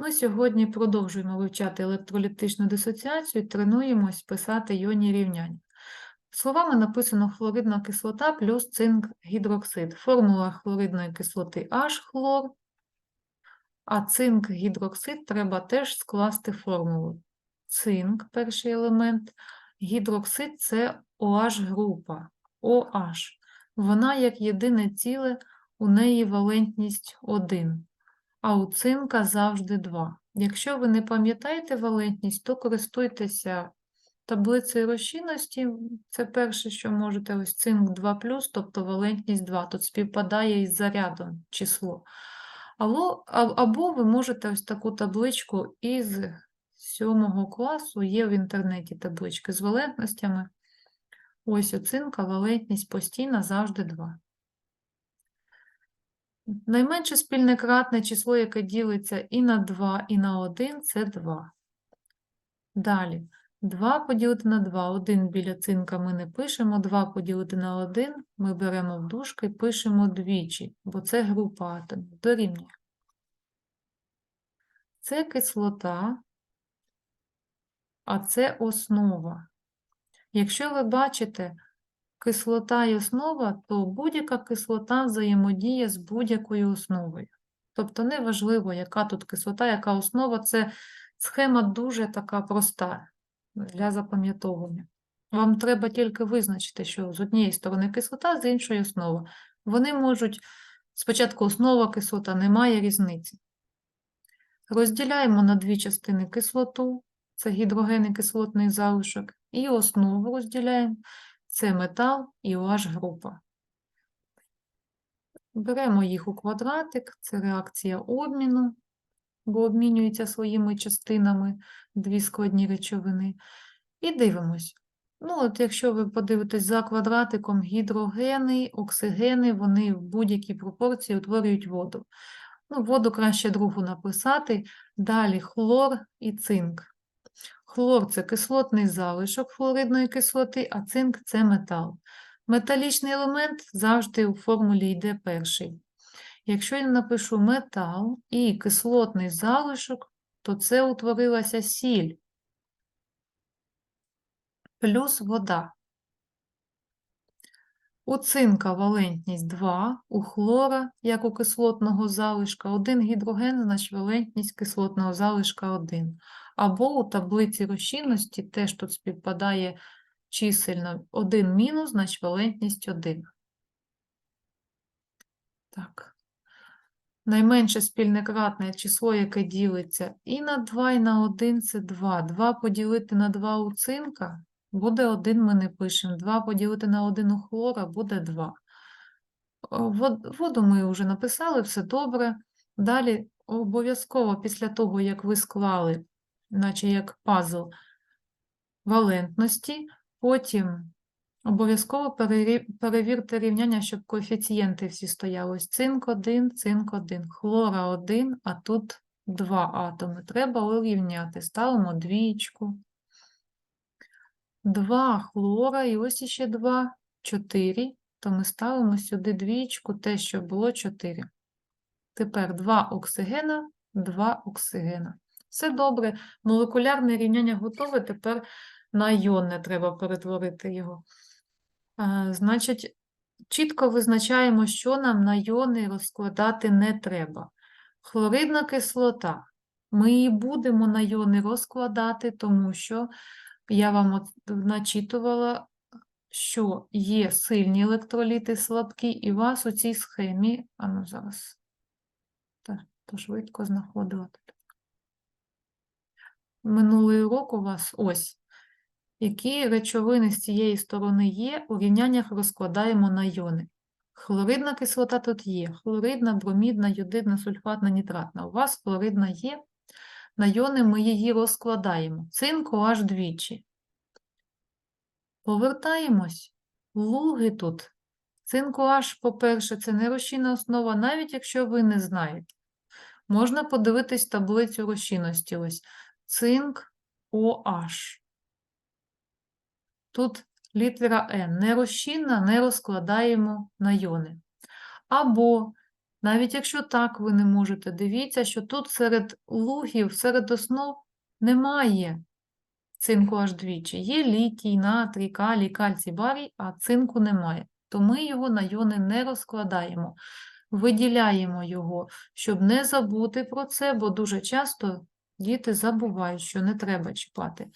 Ми сьогодні продовжуємо вивчати електроліптичну дисоціацію тренуємось писати йонні рівняння. Словами написано хлоридна кислота плюс цинк гідроксид. Формула хлоридної кислоти H хлор, а цинк гідроксид треба теж скласти формулу. Цинк перший елемент, гідроксид це OH група, OH. Вона як єдине ціле, у неї валентність 1 а у цинка завжди 2. Якщо ви не пам'ятаєте валентність, то користуйтеся таблицею розчинності. Це перше, що можете, ось цинк 2, тобто валентність 2. Тут співпадає із зарядом число. Або, ви можете ось таку табличку із 7 класу, є в інтернеті таблички з валентностями. Ось у цинка валентність постійна завжди 2. Найменше спільне кратне число, яке ділиться і на 2, і на 1, це 2. Далі. 2 поділити на 2. 1 біля цинка ми не пишемо. 2 поділити на 1 ми беремо в дужки і пишемо двічі, бо це група атомів. Дорівнює. Це кислота, а це основа. Якщо ви бачите кислота і основа, то будь-яка кислота взаємодіє з будь-якою основою. Тобто неважливо, яка тут кислота, яка основа, це схема дуже така проста для запам'ятовування. Вам треба тільки визначити, що з однієї сторони кислота, з іншої основа. Вони можуть, спочатку основа кислота, немає різниці. Розділяємо на дві частини кислоту, це гідроген і кислотний залишок, і основу розділяємо, це метал і OH група. Беремо їх у квадратик, це реакція обміну, бо обмінюються своїми частинами дві складні речовини. І дивимось. Ну, от якщо ви подивитесь за квадратиком, гідрогени, оксигени, вони в будь-якій пропорції утворюють воду. Ну, воду краще другу написати. Далі хлор і цинк. Хлор це кислотний залишок хлоридної кислоти, а цинк це метал. Металічний елемент завжди у формулі йде перший. Якщо я напишу метал і кислотний залишок, то це утворилася сіль плюс вода. У цинка валентність 2, у хлора, як у кислотного залишка, 1 гідроген, значить валентність кислотного залишка 1. Або у таблиці розчинності теж тут співпадає чисельно 1 мінус, значить валентність 1. Так. Найменше спільне кратне число, яке ділиться і на 2, і на 1 це 2. 2 поділити на 2 у цинка буде 1, ми не пишемо. 2 поділити на 1 у хлора буде 2. Воду ми вже написали, все добре. Далі обов'язково після того, як ви склали, наче як пазл валентності, потім обов'язково перевірте рівняння, щоб коефіцієнти всі стояли. Цинк 1, цинк 1, хлора 1, а тут 2 атоми. Треба урівняти. Ставимо двічку. 2 хлора і ось іще 2, 4, то ми ставимо сюди двічку, те, що було 4. Тепер 2 оксигена, 2 оксигена. Все добре, молекулярне рівняння готове, тепер на йонне треба перетворити його. А, Значить, чітко визначаємо, що нам на йони розкладати не треба. Хлоридна кислота. Ми її будемо на йони розкладати, тому що я вам от начитувала, що є сильні електроліти, слабкі, і у вас у цій схемі, а ну зараз, та, то швидко знаходила тут. Минулий урок у вас ось. Які речовини з цієї сторони є, у рівняннях розкладаємо на йони. Хлоридна кислота тут є, хлоридна, бромідна, йодидна, сульфатна, нітратна. У вас хлоридна є, на йони ми її розкладаємо. Цинку аж двічі. Повертаємось. Луги тут. Цинку аж, по-перше, це не розчинна основа, навіть якщо ви не знаєте. Можна подивитись таблицю розчинності. Ось цинк OH. Тут літера N. Не розчинна, не розкладаємо на йони. Або Навіть якщо так ви не можете, дивіться, що тут серед лугів, серед основ немає цинку аж двічі. Є літій, натрій, калій, кальцій, барій, а цинку немає. То ми його на йони не розкладаємо, виділяємо його, щоб не забути про це, бо дуже часто діти забувають, що не треба чіпати.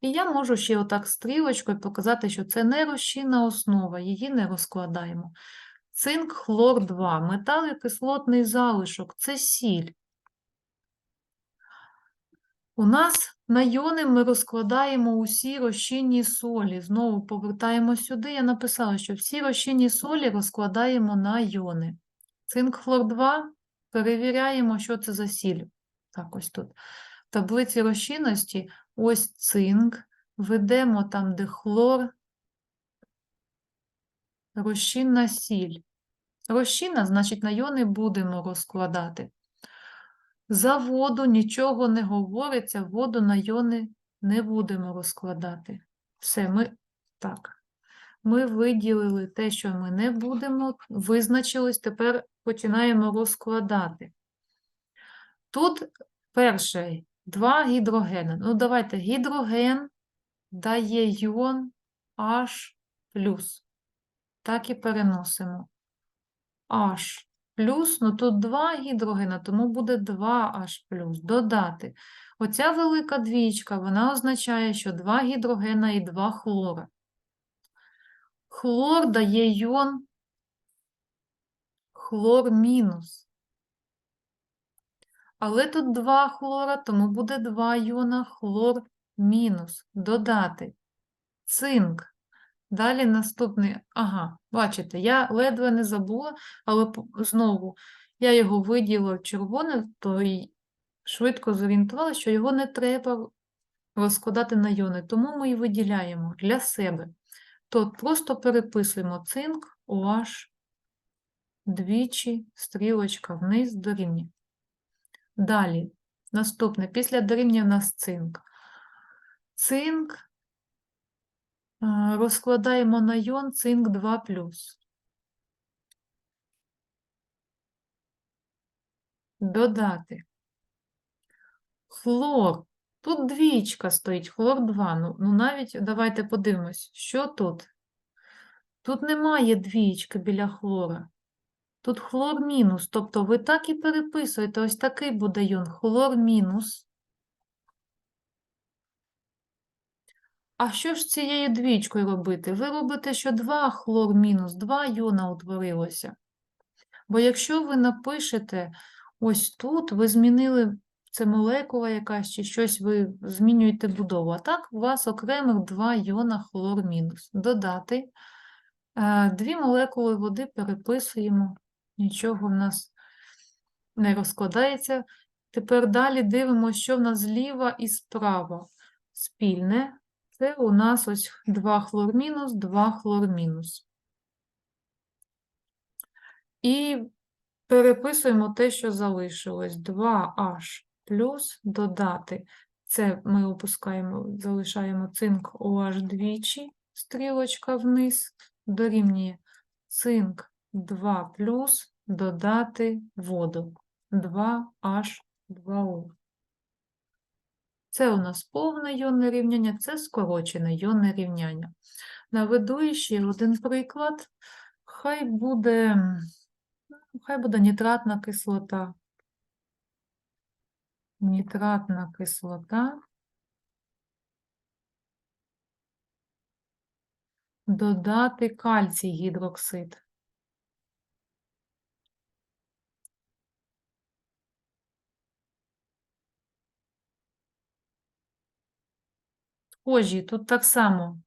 І я можу ще отак стрілочкою показати, що це не розчинна основа, її не розкладаємо. Цинк, хлор 2, метал і кислотний залишок це сіль. У нас на йони ми розкладаємо усі розчинні солі. Знову повертаємо сюди. Я написала, що всі розчинні солі розкладаємо на йони. Цинк, хлор 2, перевіряємо, що це за сіль. Так, ось тут. В таблиці розчинності ось цинк. Ведемо там, де хлор, розчинна сіль. Розчинна, значить, на йони будемо розкладати. За воду нічого не говориться, воду на йони не будемо розкладати. Все, ми так. Ми виділили те, що ми не будемо, визначились, тепер починаємо розкладати. Тут перше два гідрогени. Ну, давайте гідроген дає йон H+. Так і переносимо. H плюс, ну тут два гідрогена, тому буде 2H плюс. Додати. Оця велика двічка, вона означає, що два гідрогена і два хлора. Хлор дає йон хлор мінус. Але тут два хлора, тому буде два йона хлор мінус. Додати. Цинк. Далі наступний, ага, бачите, я ледве не забула, але знову я його виділила в червоне, то й швидко зорієнтувала, що його не треба розкладати на йони, тому ми і виділяємо для себе. То просто переписуємо цинк, OH, двічі, стрілочка вниз дорівнює. Далі, наступне, після дорівнює в нас цинк. Цинк розкладаємо на йон цинк 2 Додати. Хлор. Тут двічка стоїть, хлор 2. Ну, ну навіть давайте подивимось, що тут? Тут немає двічки біля хлора. Тут хлор мінус, тобто ви так і переписуєте, ось такий буде йон, хлор мінус. А що ж цією двічкою робити? Ви робите, що 2 хлор мінус, 2 йона утворилося. Бо якщо ви напишете ось тут, ви змінили, це молекула якась чи щось, ви змінюєте будову. А так у вас окремих 2 йона хлор мінус. Додати. Е, Дві молекули води переписуємо, нічого в нас не розкладається. Тепер далі дивимося, що в нас зліва і справа. Спільне. Це у нас ось 2 хлор мінус, 2 хлор мінус. І переписуємо те, що залишилось. 2H плюс додати. Це ми опускаємо, залишаємо цинк OH двічі, стрілочка вниз, дорівнює цинк 2 плюс додати воду. 2H2O. Це у нас повне йонне рівняння, це скорочене йонне рівняння. Наведу ще один приклад. Хай буде, хай буде нітратна кислота. Нітратна кислота. Додати кальцій гідроксид. Схожі, тут так само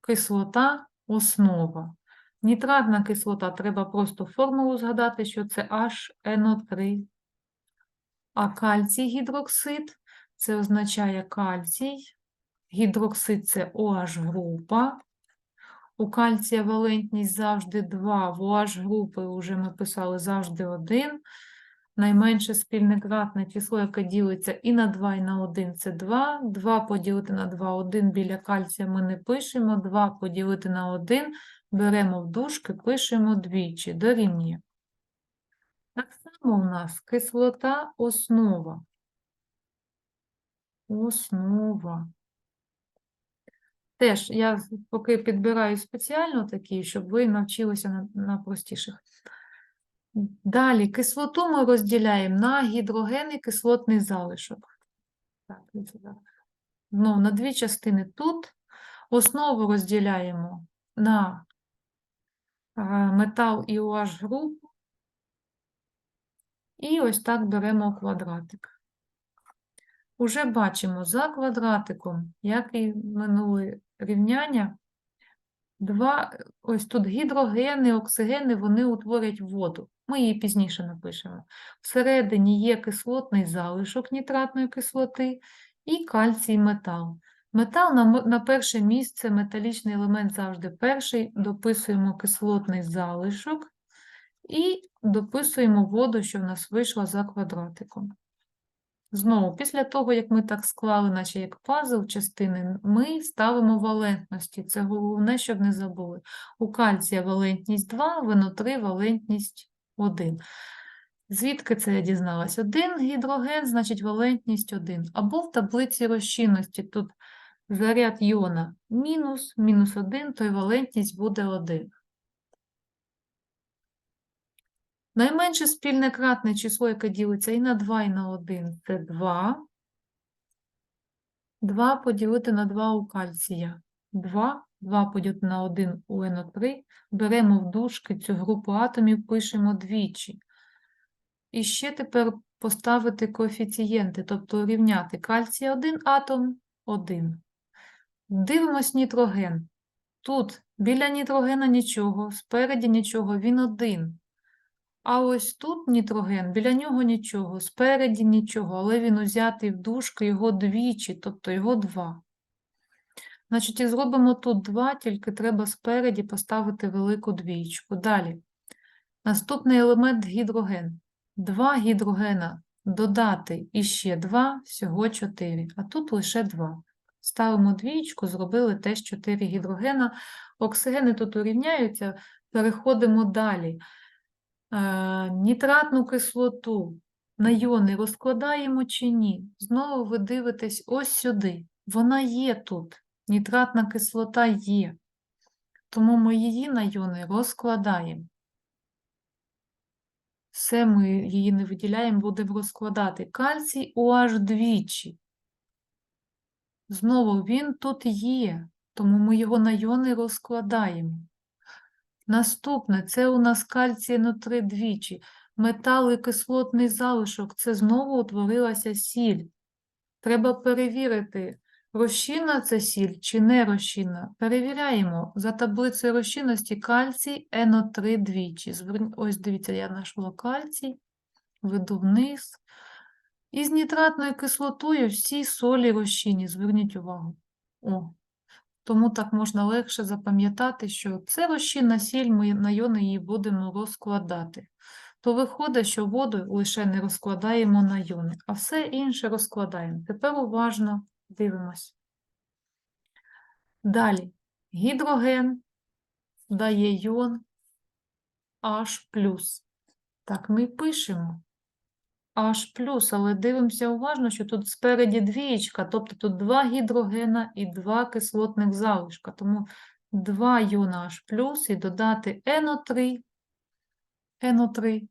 кислота, основа. Нітратна кислота, треба просто формулу згадати, що це HNO3. А кальцій гідроксид, це означає кальцій. Гідроксид це OH група. У кальція валентність завжди 2, в OH групи вже ми писали завжди 1. Найменше спільне кратне число, яке ділиться і на 2, і на 1 це 2. 2 поділити на 2, 1 біля кальція ми не пишемо. 2 поділити на 1, беремо в дужки, пишемо двічі, дорівнює. сума у нас кислота основа. Основа. Теж я поки підбираю спеціально такі, щоб ви навчилися на, на простіших. Далі, кислоту ми розділяємо на гідроген і кислотний залишок. Так. Знову на дві частини тут. Основу розділяємо на е, метал і OH групу. І ось так беремо квадратик. Уже бачимо за квадратиком, як і минуле рівняння, два, ось тут гідрогени, оксигени, вони утворять воду. Ми її пізніше напишемо. Всередині є кислотний залишок нітратної кислоти і кальцій метал. Метал на, на перше місце, металічний елемент завжди перший, дописуємо кислотний залишок і дописуємо воду, що в нас вийшла за квадратиком. Знову, після того, як ми так склали, наче як пазл частини, ми ставимо валентності. Це головне, щоб не забули. У кальція валентність 2, в НО3 валентність 1. Звідки це я дізналась? Один гідроген, значить валентність 1. Або в таблиці розчинності тут заряд іона мінус, мінус 1, то й валентність буде 1. Найменше спільне кратне число, яке ділиться і на 2, і на 1, це 2. 2 поділити на 2 у кальція. 2, 2 поділити на 1 у НО3. Беремо в дужки цю групу атомів, пишемо двічі. І ще тепер поставити коефіцієнти, тобто урівняти кальція 1 атом 1. Дивимось нітроген. Тут біля нітрогена нічого, спереді нічого, він один. А ось тут нітроген, біля нього нічого, спереді нічого, але він узятий в дужки його двічі, тобто його два. Значить, і зробимо тут два, тільки треба спереді поставити велику двічку. Далі. Наступний елемент гідроген. Два гідрогена додати іще два, всього чотири, а тут лише два. Ставимо двічку, зробили теж 4 гідрогена. Оксигени тут урівняються, переходимо далі. Е, Нітратну кислоту на йони розкладаємо чи ні? Знову ви дивитесь ось сюди. Вона є тут. Нітратна кислота є. Тому ми її на йони розкладаємо. Все ми її не виділяємо, будемо розкладати. Кальцій OH двічі. Знову він тут є, тому ми його на йони розкладаємо. Наступне це у нас кальцій НО3 двічі. Метал і кислотний залишок це знову утворилася сіль. Треба перевірити, розчинна це сіль чи не розчинна. Перевіряємо за таблицею розчинності кальцій НО3 двічі. Ось дивіться, я знайшла кальцій, веду вниз. І з нітратною кислотою всі солі розчинні, зверніть увагу. О, тому так можна легше запам'ятати, що це розчинна сіль, ми на йони її будемо розкладати. То виходить, що воду лише не розкладаємо на йони, а все інше розкладаємо. Тепер уважно дивимось. Далі. Гідроген дає йон H+. Так ми пишемо. H+, але дивимося уважно, що тут спереді двієчка, тобто тут два гідрогена і два кислотних залишка. Тому 2 йона H+, і додати NO3, NO3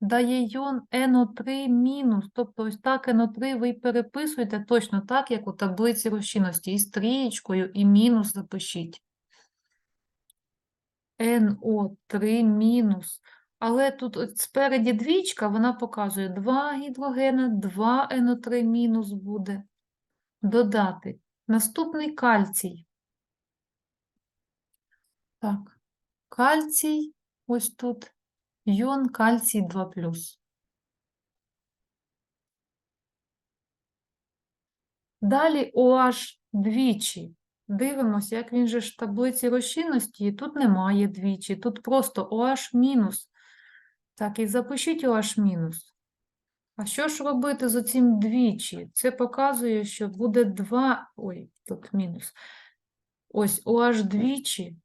дає йон NO3 мінус. Тобто ось так NO3 ви переписуєте точно так, як у таблиці розчинності. І стрієчкою, і мінус запишіть. NO3 мінус. Але тут спереді двічка, вона показує 2 гідрогена, 2 НО3 мінус буде. Додати. Наступний кальцій. Так, кальцій, ось тут, йон кальцій 2+. Далі OH двічі. Дивимося, як він же в таблиці розчинності, тут немає двічі, тут просто OH мінус. Так, і запишіть OH мінус. А що ж робити з оцим двічі? Це показує, що буде 2, ой, тут мінус. Ось OH двічі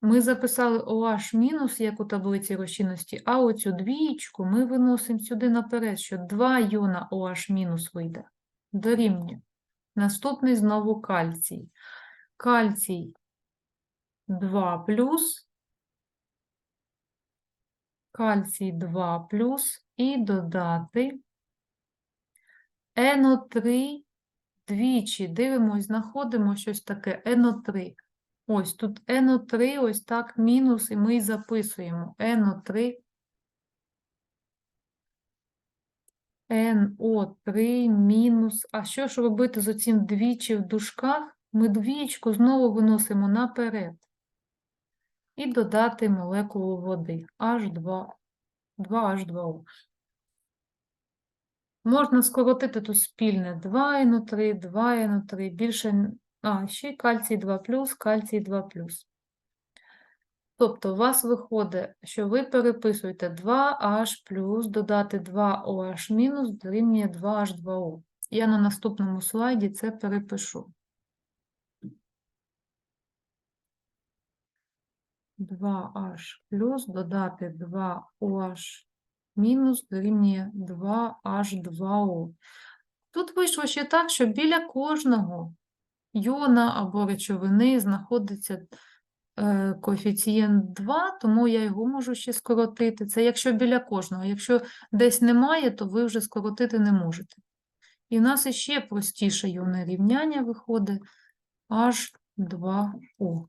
Ми записали OH як у таблиці розчинності, а оцю двієчку ми виносимо сюди наперед, що 2 йона OH вийде. Дорівнює. Наступний знову кальцій. Кальцій 2 плюс, кальцій 2 плюс і додати НО3 двічі. Дивимось, знаходимо щось таке НО3. Ось тут НО3, ось так, мінус, і ми й записуємо НО3. НО3 мінус. А що ж робити з оцим двічі в дужках? Ми двічку знову виносимо наперед. І додати молекулу води H2, 2H2O. Можна скоротити тут спільне 2 НО3, 2 НО3, більше, н- а, ще кальцій 2+, кальцій 2+. Тобто у вас виходить, що ви переписуєте 2H+, додати 2OH мінус дорівнює 2H2O. Я на наступному слайді це перепишу. 2H плюс додати 2OH мінус дорівнює 2H2O. Тут вийшло ще так, що біля кожного йона або речовини знаходиться е, коефіцієнт 2, тому я його можу ще скоротити. Це якщо біля кожного. Якщо десь немає, то ви вже скоротити не можете. І в нас іще простіше йонне рівняння виходить H2O.